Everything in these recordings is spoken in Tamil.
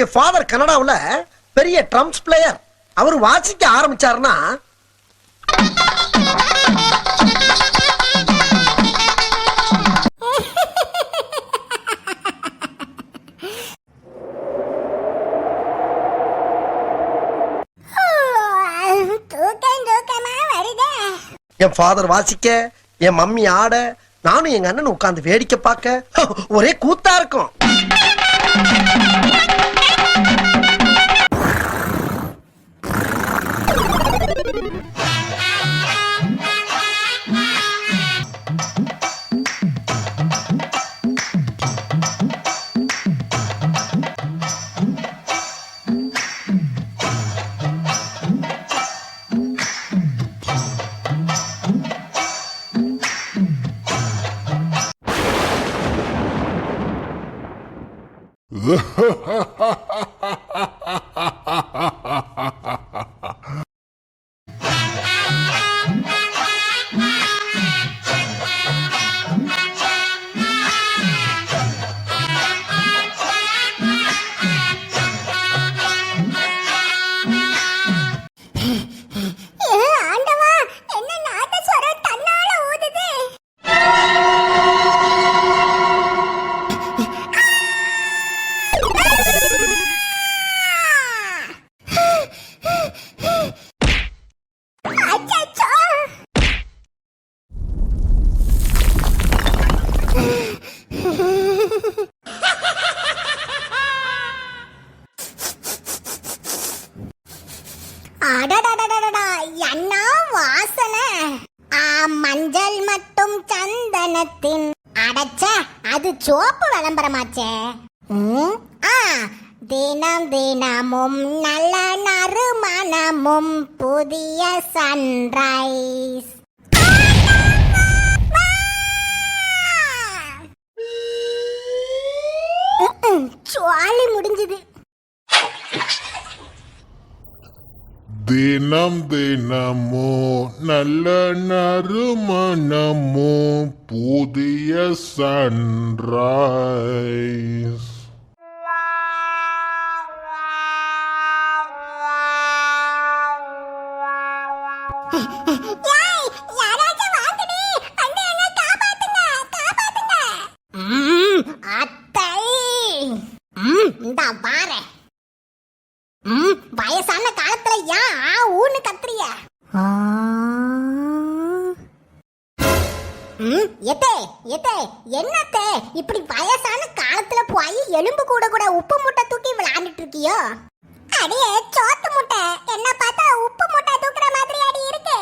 என்னுடைய ஃபாதர் கனடாவில் பெரிய ட்ரம்ஸ் பிளேயர் அவர் வாசிக்க ஆரம்பிச்சாருன்னா என் ஃபாதர் வாசிக்க என் மம்மி ஆட நானும் எங்க அண்ணன் உட்கார்ந்து வேடிக்கை பார்க்க ஒரே கூத்தா இருக்கும். Vamos. அடச்சா அது சோப்பு விளம்பரமாச்சே. ஆ, தினம் தினமும் நல்ல நறுமணமும் புதிய சன்ரைஸ் சுவாலி முடிஞ்சது. தினம் தினமோ நல்ல நறுமணமோ புதிய சன்ரைஸ் இருக்கியோ? அடியே சோத்து முட்டை. என்ன பார்த்தா உப்பு முட்டை தூக்குற மாதிரி அடி இருக்கு.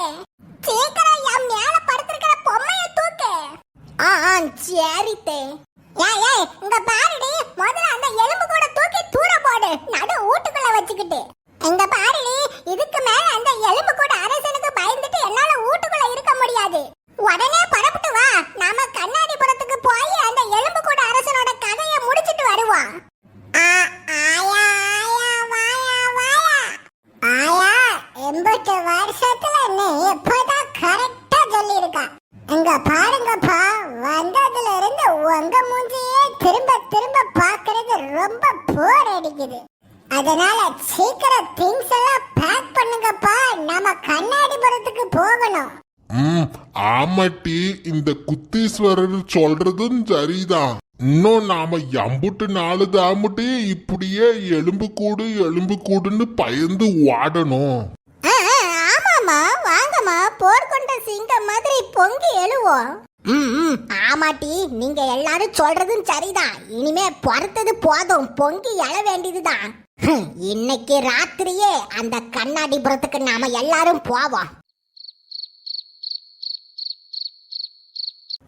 சீக்கிரம் என் மேல படுத்திருக்கிற பொம்மைய தூக்கு. ஆ ஆ சரித்தே ஏய் ஏய் இங்க பாருடி. முதல்ல அந்த எலும்பு கூட தூக்கி தூர போடு. நடு ஊட்டுக்குள்ள வச்சுக்கிட்டு. இங்க பாருடி இதுக்கு மேல அந்த எலும்பு கூட அரசனுக்கு பயந்துட்டு என்னால வீட்டுக்குள்ள இருக்க முடியாது உடனே பரப்பிட்டு வா நாம கண்ணாடிபுரத்துக்கு போய் அந்த எலும்பு கூட அரசனோட கதையை முடிச்சிட்டு வருவோம் ஆ, ஆயா, ஆயா, வாயா, வாயா. ஆயா, எண்பது வருஷத்துல நீ இப்பதான் correct ஆ சொல்லியிருக்க. இங்க பாருங்கப்பா வந்ததுல இருந்து உங்க மூஞ்சியே திரும்ப பாக்குறது ரொம்ப போர் அடிக்குது. அதனால சீக்கிரம் திங்ஸ் எல்லாம் பேக் பண்ணுங்கப்பா. நாம கண்ணாடிபுரத்துக்கு போகணும். ம் ஆமாட்டி இந்த குத்தீஸ்வரர் சொல்றதும் சரிதான். இன்னும் நாம எம்புட்டு நாலு தாமுட்டி இப்படியே எலும்பு கூடு எலும்பு கூடுன்னு பயந்து வாடணும் ஆமாமா வாங்கம்மா. போர் கொண்ட சிங்கம் மாதிரி பொங்கி எழுவோம். ஆமாட்டி நீங்க எல்லாரும் சொல்றதும் சரிதான். இனிமே பொறுத்தது போதும். பொங்கி எழ வேண்டியதுதான். இன்னைக்கு ராத்திரியே அந்த கண்ணாடிபுரத்துக்கு நாம எல்லாரும் போவோம்.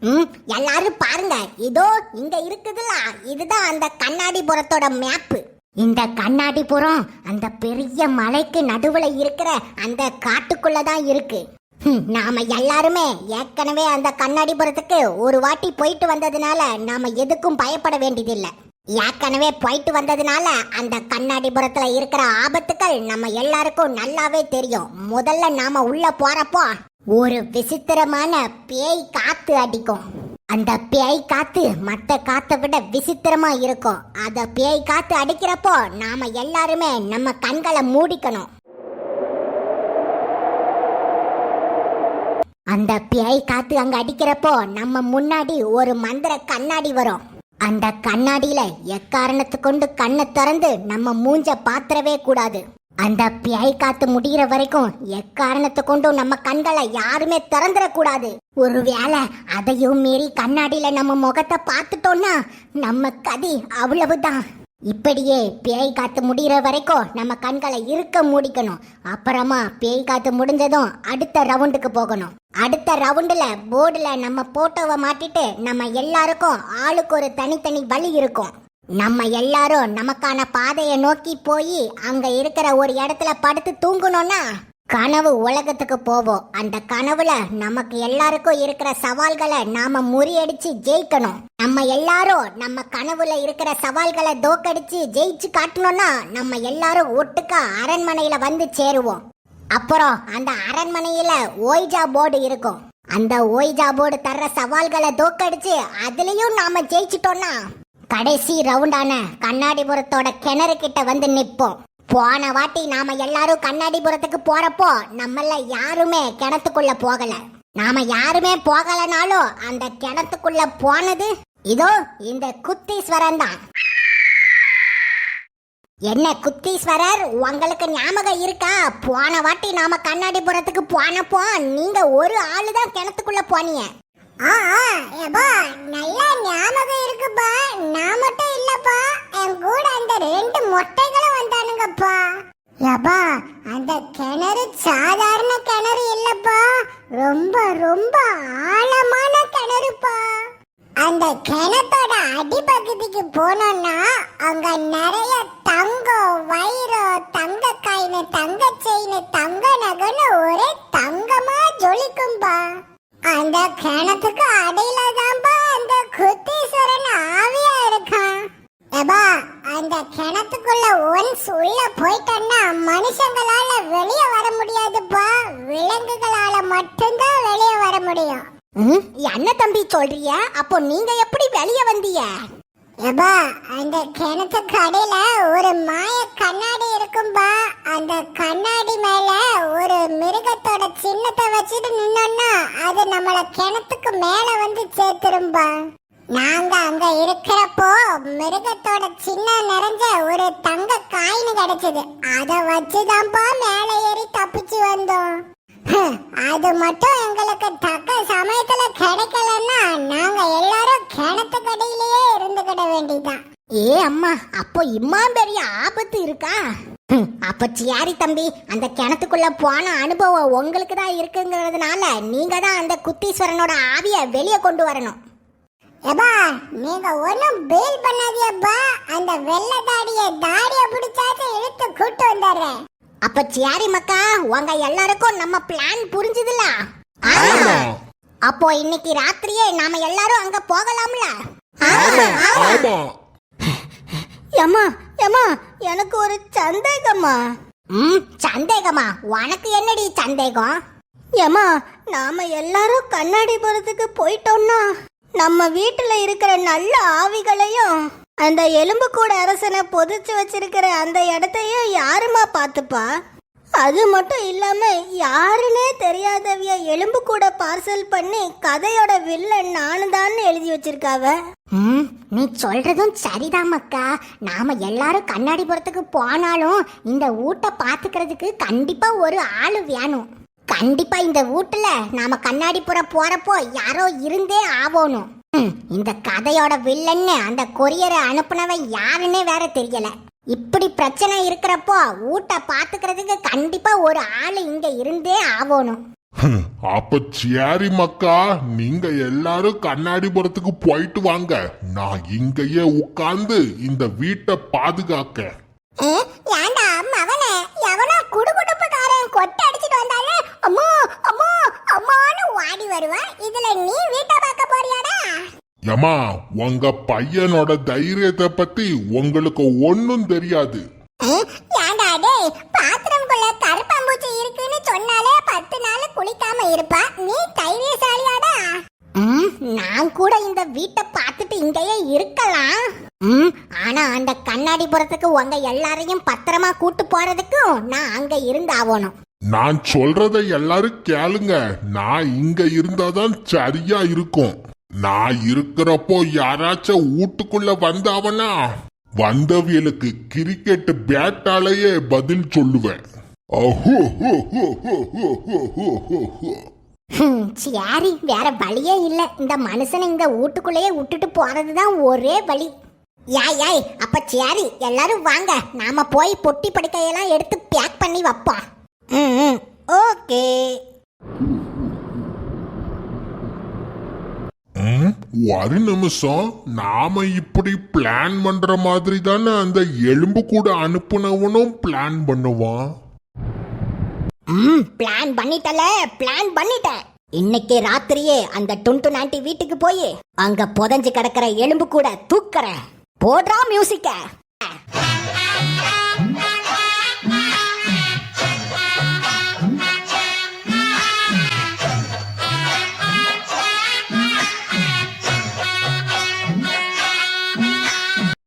ம், எல்லாரும் பாருங்க. இதோ இங்க இருக்குதுல. இதுதான் அந்த கண்ணாடிபுரத்தோட மேப்பு. இந்த கண்ணாடிபுரம் அந்த பெரிய மலைக்கு நடுவுல இருக்கிற அந்த காட்டுக்குள்ள தான் இருக்கு. நாம எல்லாருமே ஏற்கனவே அந்த கண்ணாடிபுரத்துக்கு ஒரு வாட்டி போயிட்டு வந்ததுனால நாம எதுக்கும் பயப்பட வேண்டியதில்லை. ஏற்கனவே போயிட்டு வந்ததுனால அந்த கண்ணாடிபுரத்துல இருக்கிற ஆபத்துக்கள் நம்ம எல்லாருக்கும் நல்லாவே தெரியும். முதல்ல நாம உள்ள போறப்போ ஒரு விசித்திரமான பேய் காத்து அடிக்கும். அந்த பேய் காத்து மற்ற காத்தை விட விசித்திரமா இருக்கும். அந்த பேய் காத்து அடிக்கிறப்போ நாம எல்லாருமே நம்ம கண்களை மூடிக்கணும். அந்த பேய் காத்து அங்க அடிக்கிறப்போ நம்ம முன்னாடி ஒரு மந்திர கண்ணாடி வரும். அந்த கண்ணாடியில எக்காரணத்து கொண்டு கண்ணை திறந்து நம்ம மூஞ்ச பாத்திரவே கூடாது. அந்த பேய் காத்து முடிகிற வரைக்கும் எக்காரணத்தை கொண்டும் நம்ம கண்களை யாருமே திறந்துட கூடாது ஒருவேளை அதையும் மீறி கண்ணாடியில நம்ம முகத்தை பார்த்துட்டோம்னா நம்ம கதி அவ்வளவுதான். இப்படியே பேய் காத்து முடிகிற வரைக்கும் நம்ம கண்களை இருக்க மூடிக்கணும். அப்புறமா பேய் காத்து முடிஞ்சதும் அடுத்த ரவுண்டுக்கு போகணும். அடுத்த ரவுண்டில் போர்டில் நம்ம போட்டோவை மாட்டிட்டு நம்ம எல்லாருக்கும் ஆளுக்கு ஒரு தனித்தனி வழி இருக்கும். நம்ம எல்லாரும் நமக்கான பாதையை நோக்கி போய் அங்க இருக்கிற ஒரு இடத்துல படுத்து தூங்கணும்னா கனவு உலகத்துக்கு போவோம். அந்த கனவுல நமக்கு எல்லாருக்கும் இருக்கிற சவால்களை நாம முறியடிச்சு ஜெயிக்கணும். நம்ம எல்லாரும் நம்ம கனவுல இருக்கிற சவால்களை தோக்கடிச்சு ஜெயிச்சு காட்டணும்னா நம்ம எல்லாரும் ஒட்டுக்கா அரண்மனையில வந்து சேருவோம். அப்புறம் அந்த அரண்மனையில ஓய்ஜா போர்டு இருக்கும். அந்த ஓய்ஜா போர்டு தர்ற சவால்களை தோக்கடிச்சு அதுலயும் நாம ஜெயிச்சிட்டோம்னா கடைசி ரவுண்டான கண்ணாடிபுரத்தோட கிணறு கிட்ட வந்து நிற்போம் போன வாட்டி நாம எல்லாரும் கண்ணாடிபுரத்துக்கு போறப்போ நம்மள யாருமே கிணத்துக்குள்ள போகல. நாம யாருமே போகலனாலும் அந்த கிணத்துக்குள்ள போனது இதோ இந்த குத்தீஸ்வரன் தான். என்ன குத்தீஸ்வரர் உங்களுக்கு ஞாபகம் இருக்கா? போன வாட்டி நாம கண்ணாடிபுரத்துக்கு போனப்போ நீங்க ஒரு ஆளு தான் கிணத்துக்குள்ள போனீங்க. ஆ ஏப்பா நல்ல ஞாபகம் இருக்குப்பா. நான் மட்டும் இல்லப்பா. என் கூட அந்த ரெண்டு மொட்டைகளும் வந்தானுங்கப்பா. ஏப்பா அந்த கிணறு சாதாரண கிணறு இல்லப்பா. ரொம்ப ரொம்ப ஆழமான கிணறுப்பா. அந்த கிணத்தோட அடிப்பகுதிக்கு போனோம்னா அங்க நிறைய தங்கம் வைரம் தங்க காயின் தங்க செயின் தங்க நகன்னு ஒரே தங்கமா ஜொலிக்கும்பா. அந்த கிணத்துக்கு அடையில தான்பா அந்த குத்தீஸ்வரன் ஆவியா இருக்கான். ஏபா அந்த கிணத்துக்குள்ள ஒன்ஸ் உள்ள போயிட்டோம்னா மனுஷங்களால வெளியே வர முடியாதுப்பா. விலங்குகளால மட்டும்தான் வெளியே வர முடியும். என்ன தம்பி சொல்றிய? அப்போ நீங்க எப்படி வெளிய வந்தீங்க? ஏபா அந்த கிணத்துக்கு அடியில ஒரு மாய கண்ணாடி இருக்கும்பா. அந்த கண்ணாடி மேல ஒரு மிருகத்தோட சின்னத்தை வச்சுட்டு நின்னோம்னா அது நம்மள கிணத்துக்கு மேல வந்து சேர்த்துரும்பா. நாங்க அங்க இருக்கிறப்போ மிருகத்தோட சின்னம் நிறைஞ்ச ஒரு தங்க காயின் கிடைச்சது. அத வச்சுதான்ப்பா மேல ஏறி தப்பிச்சு வந்தோம். அது மட்டும் எங்களுக்கு தக்க சமயத்துல கிடைக்கலன்னா நாங்க எல்லாரும் கிணத்துக்கடியிலேயே இருந்துகிட வேண்டியதான் ஏ அம்மா அப்போ இம்மா பெரிய ஆபத்து இருக்கா? அப்ப சியாரி தம்பி அந்த கிணத்துக்குள்ள போன அனுபவம் உங்களுக்கு தான் இருக்குங்கிறதுனால நீங்க தான் அந்த குத்தீஸ்வரனோட ஆவிய வெளியே கொண்டு வரணும். ஏபா நீங்க ஒண்ணும் பேல் பண்ணாதீப்பா அந்த வெள்ளை தாடிய தாடிய பிடிச்சாச்சு இழுத்து கூட்டு வந்துடுறேன். அப்ப சியாரி மக்கா உங்க எல்லாருக்கும் நம்ம பிளான் புரிஞ்சுதுல? ஆமா. அப்போ இன்னைக்கு ராத்திரியே நாம எல்லாரும் அங்க போகலாம்ல? ஆமா. ஆமா. ஏமா ஏமா எனக்கு ஒரு சந்தேகமா ம் சந்தேகமா? உனக்கு என்னடி சந்தேகம்? ஏமா நாம எல்லாரும் கண்ணாடிபுரத்துக்கு போயிட்டோம்னா நம்ம வீட்டுல இருக்கிற நல்ல ஆவிகளையும் அந்த எலும்புக்கூட அரசனை பொதிச்சு வச்சிருக்கிற அந்த இடத்தையும் யாருமா பார்த்துப்பா? அது மட்டும் இல்லாம யாருன்னே தெரியாதவிய எலும்பு கூட பார்சல் பண்ணி கதையோட வில்லன் நானு தான் எழுதி வச்சிருக்காவ? ம் நீ சொல்றதும் சரிதான் மக்கா நாம எல்லாரும் கண்ணாடிபுரத்துக்கு போனாலும் இந்த வீட்டை பாத்துக்கிறதுக்கு கண்டிப்பா ஒரு ஆளு வேணும். கண்டிப்பா இந்த வீட்டுல நாம கண்ணாடிபுரம் போறப்போ யாரோ இருந்தே ஆவோணும் இந்த கதையோட வில்லன்னு அந்த கொரியரை அனுப்புனவன் யாருன்னே வேற தெரியல. இப்படி பிரச்சனை இருக்கிறப்போ ஊட்ட பாத்துக்கிறதுக்கு கண்டிப்பா ஒரு ஆளு இங்க இருந்தே ஆவோணும் ஹம், அப்ப சியாரி மக்கா நீங்க எல்லாரும் கண்ணாடிபுரத்துக்கு போயிட்டு வாங்க. நான் இங்கேயே உட்கார்ந்து இந்த வீட்டை பாதுகாக்க. ஏண்டா மவனே எவனோ குடுகுடுப்புக்காரன் கொட்டை அடிச்சிட்டு வந்தாலே அம்மா அம்மா அம்மான்னு ஓடி வருவான். இதுல நீ வீட்டை போறியாடா? ஏமா உங்க பையனோட தைரியத்தை பத்தி உங்களுக்கு ஒன்னும் தெரியாது. ஏண்டா டேய் பாத்ரூம்குள்ள கருப்பாம்பூச்சி இருக்குன்னு சொன்னாலே பத்து நாள் குளிக்காம இருப்பா? நீ தைரியசாலியாடா? நான் கூட இந்த வீட்டை பார்த்துட்டு இங்கேயே இருக்கலாம். ஆனா அந்த கண்ணாடிபுரத்துக்கு உங்க எல்லாரையும் பத்திரமா கூட்டு போறதுக்கும் நான் அங்க இருந்து ஆகணும் நான் சொல்றத எல்லாரும் கேளுங்க. நான் இங்க இருந்தாதான் சரியா இருக்கும். நான் இருக்கிறப்போ யாராச்சும் வீட்டுக்குள்ள வந்தாவனா? வந்தவியலுக்கு கிரிக்கெட் பேட்டாலேயே பதில் சொல்லுவேன். சரி வேற வழியே இல்ல. இந்த மனுஷனை இந்த வீட்டுக்குள்ளேயே விட்டுட்டு போறதுதான் ஒரே வழி. யாய் யாய் அப்ப சரி எல்லாரும் வாங்க. நாம போய் பொட்டி படுக்கையெல்லாம் எடுத்து பேக் பண்ணி வைப்போம். ம் ஓகே. ம், ஒரு நிமிஷம் நாம இப்படி பிளான் பண்ற மாதிரி தானே அந்த எலும்பு கூட அனுப்புனவனும் பிளான் பண்ணுவான். ம் பிளான் பண்ணிட்டல பிளான் பண்ணிட்டேன். இன்னைக்கு ராத்திரியே அந்த டுன்டு நாண்டி வீட்டுக்கு போய் அங்க புதஞ்சு கிடக்கிற எலும்பு கூட தூக்கறேன். போடுறா மியூசிக்க